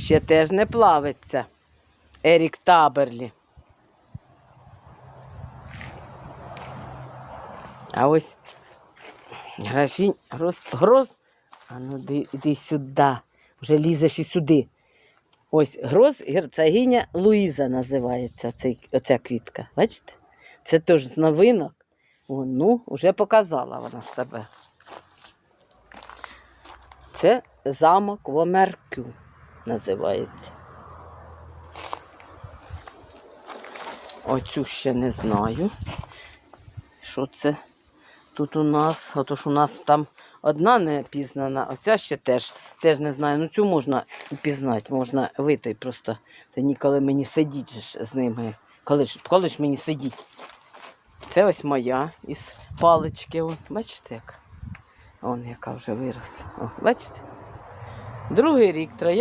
Ще теж не плавиться. Ерік Таберлі. А ось графінь гроз, гроз. А ну ди- іди сюди. Вже лізеш і сюди. Ось гроз герцогиня Луїза називається цей, оця квітка. Бачите? Це теж новинок. О, ну, вже показала вона себе. Це замок Вомеркю називається. Оцю ще не знаю. Що це тут у нас? Отож у нас там одна не пізнана, оця ще теж, теж не знаю. Ну цю можна пізнати, можна вийти просто. Та ніколи мені сидіть ж з ними. Коли ж, коли ж мені сидіть? Це ось моя із палички. Вон, бачите як? Вон яка вже виросла. О, бачите? Другий рік троя.